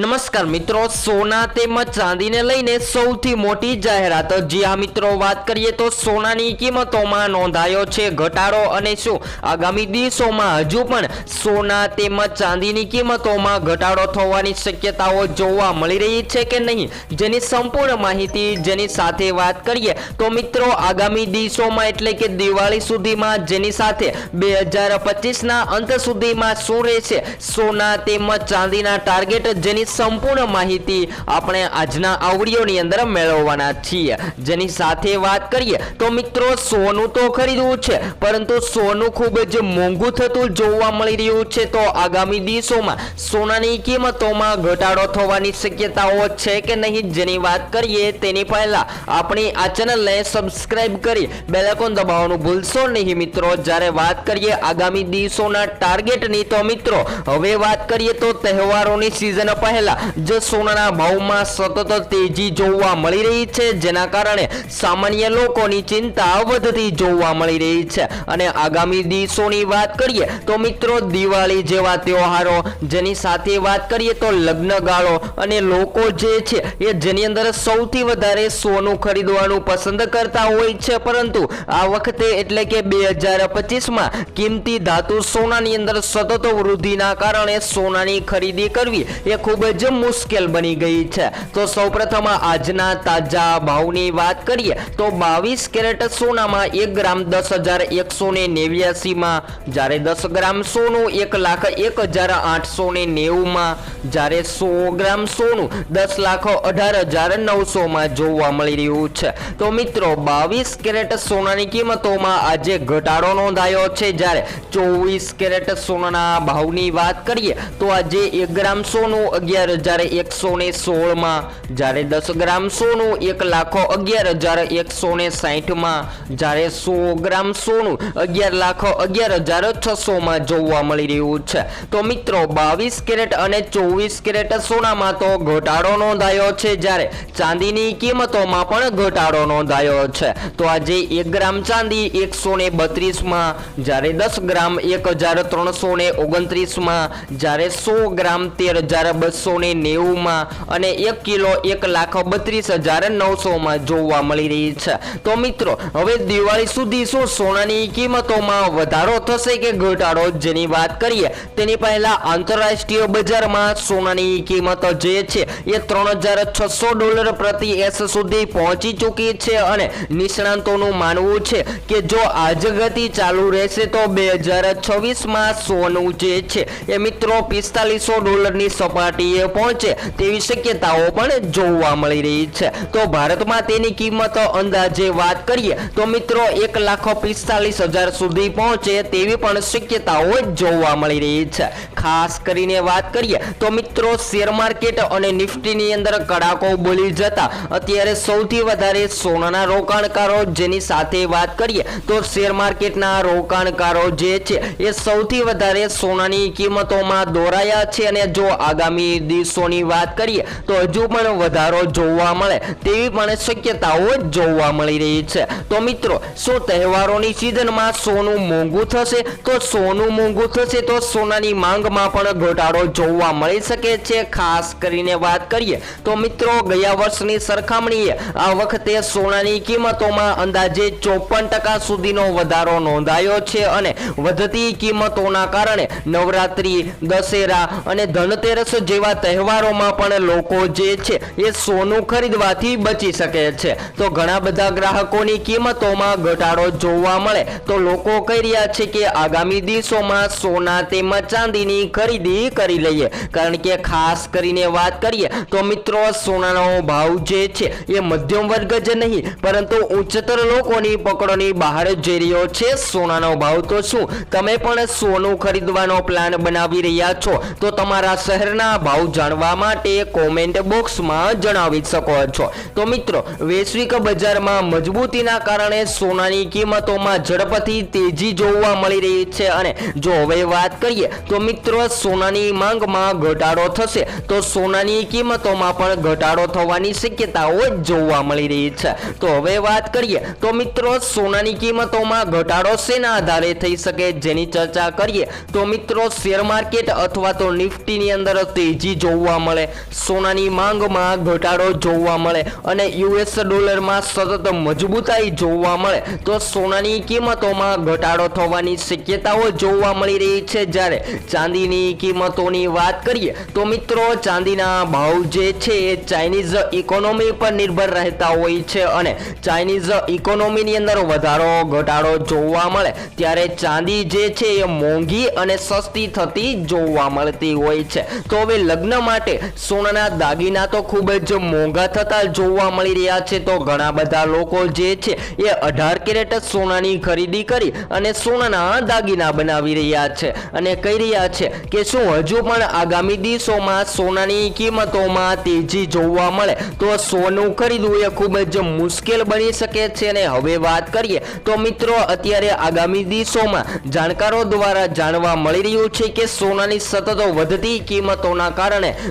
નમસ્કાર મિત્રો, સોના તેમજ ચાંદીને લઈને સૌથી મોટી જાહેરાત. જી આ મિત્રો, વાત કરીએ તો સોનાની કિંમતોમાં નોંધાયો છે ઘટાડો અને શું? આગામી દિવસોમાં હજુ પણ સોના તેમજ ચાંદીની કિંમતોમાં ઘટાડો થવાની શક્યતાઓ જોવા મળી રહી છે કે નહીં? જેની સંપૂર્ણ માહિતી જેની સાથે વાત કરીએ તો મિત્રો, આગામી દિવસોમાં એટલે કે દિવાળી સુધીમાં જેની સાથે બે હજાર પચીસના અંત સુધીમાં શું રહેશે? સોના તેમજ ચાંદીના ટાર્ગેટ જેની સંપૂર્ણ માહિતી આપણે આજના આવડીઓની અંદર મેળવવાના છીએ. જેની સાથે વાત કરીએ તો મિત્રો સોનું તો ખરીદવું છે, પરંતુ સોનું ખૂબ જ મોંઘું થતું જોવા મળી રહ્યું છે. તો આગામી દિવસોમાં સોનાની કિંમતોમાં ઘટાડો થવાની શક્યતાઓ છે કે નહીં જેની વાત કરીએ તેની પહેલા આપણી આ ચેનલને સબસ્ક્રાઈબ કરી બેલેકોન દબાવવાનું ભૂલશો નહીં મિત્રો. જ્યારે વાત કરીએ આગામી દિવસોના ટાર્ગેટની તો મિત્રો, હવે વાત કરીએ તો તહેવારોની સિઝન પહેલા જ સોનાના ભાવમાં સતત તેજી જોવા મળી રહી છે, જેના કારણે સામાન્ય લોકોની ચિંતા વધતી જોવા મળી રહી છે. અને આગામી દિવસોની વાત કરીએ તો મિત્રો, દિવાળી જેવા તહેવારો, જેની સાથે વાત કરીએ તો લગ્ન ગાળો અને લોકો જે છે, એ જેની અંદર સૌથી વધારે સોનું ખરીદવાનું પસંદ કરતા હોય છે. પરંતુ આ વખતે એટલે કે બે હજાર પચીસમાં કિંમતી ધાતુ સોનાની અંદર સતત વૃદ્ધિના કારણે સોનાની ખરીદી કરવી એ ખૂબ જ મુશ્કેલ બની ગઈ છે. તો સૌપ્રથમ આજના તાજા ભાવની વાત કરીએ તો બાવીસ કેરેટ સોનામાં એક ગ્રામ દસ હજાર એકસો ને નેવ્યાસીમાં, જ્યારે દસ ગ્રામ સોનું એક લાખ એક હજાર આઠસો ને નેવુંમાં, જ્યારે સો ગ્રામ સોનું દસ લાખ અઢાર હજાર નવસોમાં જોવા મળી રહ્યું છે. તો મિત્રો, બાવીસ કેરેટ સોનાની કિંમતોમાં આજે ઘટાડો નોંધાયો છે. જ્યારે ચોવીસ કેરેટ સોનાના ભાવની વાત કરીએ તો આજે એક ગ્રામ સોનું અગિયાર હજાર એકસો ને સોળમાં, જ્યારે દસ ગ્રામ સોનું એક લાખો અગિયાર હજાર એકસો ને સાહીઠમાં જ્યારે સો ગ્રામ સોનું અગિયાર લાખો અગિયાર હજાર છસોમાં જોવા મળી રહ્યું છે. તો મિત્રો, બાવીસ કેરેટ અને ચોવીસ કેરેટ સોનામાં તો ઘટાડો નોંધાયો છે જ્યારે ચાંદીની કિંમતોમાં પણ ઘટાડો નોંધાયો છે. તો આજે એક ગ્રામ ચાંદી એકસો ને બત્રીસમાં, જ્યારે દસ ગ્રામ એક હજાર ત્રણસો ને ઓગણત્રીસમાં, જ્યારે સો ગ્રામ તેર હજાર બસો ને નેવુંમાં અને એક કિલો એક લાખ બત્રીસ હજાર નવસોમાં જોવા મળી રહી છે. તો મિત્રો, હવે દિવાળી સુધી શું સોનાની કિંમતોમાં વધારો થશે કે ઘટાડો? જેની વાત કરીએ, તેની પહેલા આંતરરાષ્ટ્રીય બજારમાં સોનાની કિંમત જે છે, એ ત્રણ હજાર છસો ડોલર પ્રતિ એસ સુધી પહોંચી ચૂકી છે અને નિષ્ણાંતોનું માનવું છે કે જો આજ ગતિ ચાલુ રહેશે તો બે હજાર છવ્વીસમાં સોનું જે છે, એ મિત્રો પિસ્તાલીસો ડોલરની સપાટીએ પહોંચે તેવી શક્યતાઓ પણ જોવા મળી રહી છે. તો ભારતમાં તેની કિંમત અંદાજે વાત કરીએ, તો મિત્રો એક લાખ પિસ્તાલીસ હજાર સુધી પહોંચે તેવી પણ શક્યતાઓ જોવા મળી રહી છે. ખાસ કરીને વાત કરીએ, તો મિત્રો શેર માર્કેટ અને નિફ્ટીની અંદર કડાકો બોલી જતા અત્યારે સૌથી વધારે સોનાના રોકાણકારો જેની સાથે વાત કરીએ, તો શેર માર્કેટના રોકાણકારો જે છે એ સૌથી વધારે સોનાની કિંમતોમાં દોરાયા છે અને જો આગામી દિવસોની વાત કરીએ, તો હજુ પણ વધારો જોવા મળે તેવી પણ શક્યતાઓ જોવા મળી રહી છે. તો મિત્રો, શું તહેવારોની સિઝનમાં સોનું મોંઘું થશે? તો સોનું મોંઘું થશે તો સોનાની માંગમાં પણ ઘટાડો જોવા મળી શકે છે. ખાસ કરીને વાત કરીએ, તો મિત્રો, ગયા વર્ષની સરખામણીએ આ વખતે સોનાની કિંમતોમાં અંદાજે ચોપન ટકા સુધીનો વધારો નોંધાયો છે અને વધતી કિંમતોના કારણે નવરાત્રી, દશેરા અને ધનતેરસ જેવા તહેવારોમાં પણ લોકો જે છે એ સોનું ખરીદવાથી બચી શકે છે. તો ઘણા બધા ગ્રાહકોની કિંમતોમાં ઘટાડો જોવા મળે. તો લોકો કહી રહ્યા છે કે આગામી દિવસોમાં સોના તેમજ ચાંદીની ખરીદી કરી લઈએ. કારણ કે ખાસ કરીને વાત કરીએ તો મિત્રો, સોનાનો ભાવ જે છે એ મધ્યમ વર્ગ જ નહીં, પરંતુ ઉચ્ચતર લોકોની પકડોની બહાર જઈ રહ્યો છે. સોનાનો ભાવ તો શું? તમે પણ સોનું ખરીદવાનો પ્લાન બનાવી રહ્યા છો. તો તમારા શહેરના ભાવ જાણવા માટે કોમેન્ટ બોક્સમાં જણાવી શકો છો. તો મિત્રો, વૈશ્વિક બજારમાં મજબૂતીના કારણે સોનાની કિંમતોમાં ઝડપથી તેજી જોવા મળી રહી છે અને જો હવે વાત કરીએ તો મિત્રો, સોનાની માંગમાં ઘટાડો થશે. તો સોનાની કિંમતોમાં પણ ઘટાડો થવાની શક્યતાઓ જોવા મળી રહી છે. તો હવે વાત કરીએ તો મિત્રો, સોનાની કિંમતોમાં ઘટાડો શેના આધારે થઈ શકે જેની ચર્ચા કરીએ? તો મિત્રો, શેર માર્કેટ અથવા તો નિફ્ટીની અંદર તેજી તેજી જોવા મળે. સોનાની માંગમાં ઘટાડો જોવા મળે અને યુએસ ડોલરમાં સતત મજબૂતાઈ જોવા મળે. તો સોનાની કિંમતોમાં ઘટાડો થવાની શક્યતાઓ જોવા મળી રહી છે. જ્યારે ચાંદીની કિંમતોની વાત કરીએ, તો મિત્રો ચાંદીના ભાવ જે છે, એ ચાઇનીઝ ઇકોનોમી પર નિર્ભર રહેતા હોય છે અને ચાઇનીઝ ઇકોનોમીની અંદર વધારો, ઘટાડો જોવા મળે. ત્યારે ચાંદી જે છે, એ મોંઘી અને સસ્તી થતી જોવા મળતી હોય છે. તો હવે લગ્ન માટે સોનાના દાગીના તો ખૂબ જ મોંઘા થતા જોવા મળી રહ્યા છે. તો ઘણા બધા લોકો જે છે એ અઢાર કેરેટ સોનાની ખરીદી કરી અને સોનાના દાગીના બનાવી રહ્યા છે અને કહી રહ્યા છે કે શું હજુ પણ આગામી દિવસોમાં સોનાની કિંમતોમાં તેજી જોવા મળે તો સોનું ખરીદવું એ ખૂબ જ મુશ્કેલ બની શકે છે અને હવે વાત કરીએ તો મિત્રો અત્યારે આગામી દિવસોમાં જાણકારો દ્વારા જાણવા મળી રહ્યું છે કે સોનાની સતત વધતી કિંમતોના કારણે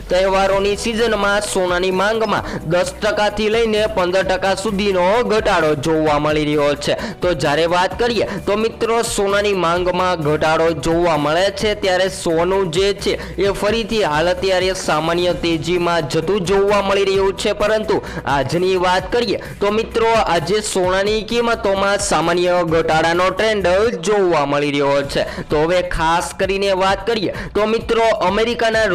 તહેવારોની સિઝનમાં સોનાની માંગમાં દસ ટકાથી લઈને પંદર ટકા સુધીનો ઘટાડો જોવા મળી રહ્યો છે. તો જ્યારે વાત કરીએ, તો મિત્રો સોનાની માંગમાં ઘટાડો જોવા મળે છે ત્યારે સોનું જે છે એ ફરીથી હાલ અત્યારે સામાન્ય તેજીમાં જતું જોવા મળી રહ્યું છે. પરંતુ આજની વાત કરીએ, તો મિત્રો આજે સોનાની કિંમતોમાં સામાન્ય ઘટાડાનો ટ્રેન્ડ જોવા મળી રહ્યો છે. તો હવે ખાસ કરીને વાત કરીએ, તો મિત્રો અમેરિકાના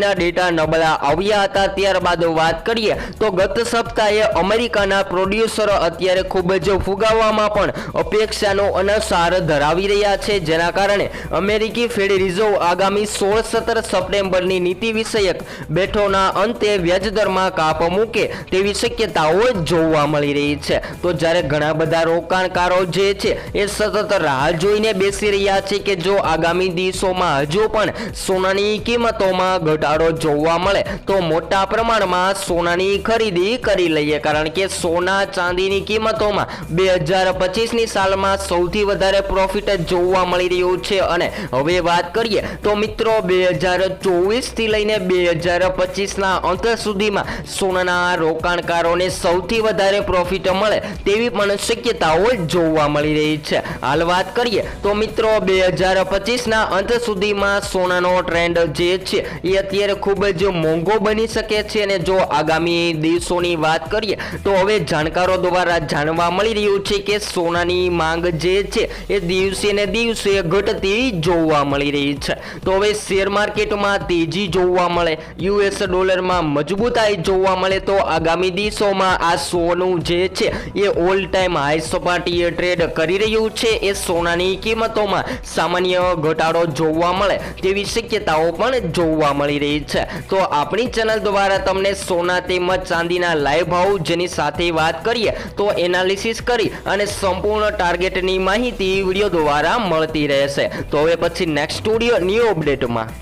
રોજગારીના ડેટા નબળા આવ્યા હતા. ત્યારબાદ વાત કરીએ તો ગત સપ્તાહે અમેરિકાના પ્રોડ્યુસરો અત્યારે ખૂબ જ ફુગાવામાં પણ અપેક્ષાનો અનુસાર ધરાવી રહ્યા છે. જેના કારણે અમેરિકી ફેડ રિઝર્વ આગામી સોળ સત્તર સપ્ટેમ્બરની નીતિ વિષયક બેઠોના અંતે વ્યાજદરમાં કાપ મૂકે તેવી શક્યતાઓ જોવા મળી રહી છે. તો જ્યારે ઘણા બધા રોકાણકારો જે છે એ સતત રાહ જોઈને બેસી રહ્યા છે કે જો આગામી દિવસોમાં હજુ પણ સોનાની કિંમતોમાં ઘટાડો જોવા મળે તો મોટા પ્રમાણમાં સોનાની ખરીદી કરી લઈએ. કારણ કે સોના ચાંદીની કિંમતોમાં બે હજાર પચીસની સાલમાં સૌથી વધારે પ્રોફિટ જોવા મળી રહ્યું છે. અને હવે વાત કરીએ તો મિત્રો બે હજાર ચોવીસથી લઈને બે હજાર પચીસના અંત સુધીમાં સોનાના રોકાણકારોને સૌથી વધારે પ્રોફિટ મળે તેવી પણ શક્યતાઓ જોવા મળી રહી છે. હાલ વાત કરીએ તો મિત્રો બે હજાર પચીસના અંત સુધીમાં સોનાનો ટ્રેન્ડ જે છે એ અત્યારે ખૂબ જ મોંઘો બની શકે છે અને જો આગામી દિવસોની વાત કરીએ, તો હવે જાણકારો દ્વારા જાણવા મળી રહ્યું છે કે સોનાની માંગ જે છે, એ દિવસે ને દિવસે ઘટતી જોવા મળી રહી છે. તો હવે શેર માર્કેટમાં તેજી જોવા મળે, યુએસ ડોલરમાં મજબૂતાઈ જોવા મળે, તો આગામી દિવસોમાં આ સોનું જે છે, એ ઓલ ટાઈમ હાઈ સપાટીએ ટ્રેડ કરી રહ્યું છે. એ સોનાની કિંમતોમાં સામાન્ય ઘટાડો જોવા મળે તેવી શક્યતાઓ પણ જોવા મળી રહી છે. તો આપણી ચેનલ દ્વારા તમને સોના તેમજ ચાંદીના લાઈવ ભાવ જેની સાથે વાત કરીએ, તો એનાલિસિસ કરી અને સંપૂર્ણ ટાર્ગેટની માહિતી વીડિયો દ્વારા મળતી રહેશે. તો હવે પછી નેક્સ્ટ સ્ટુડિયો ન્યૂ અપડેટમાં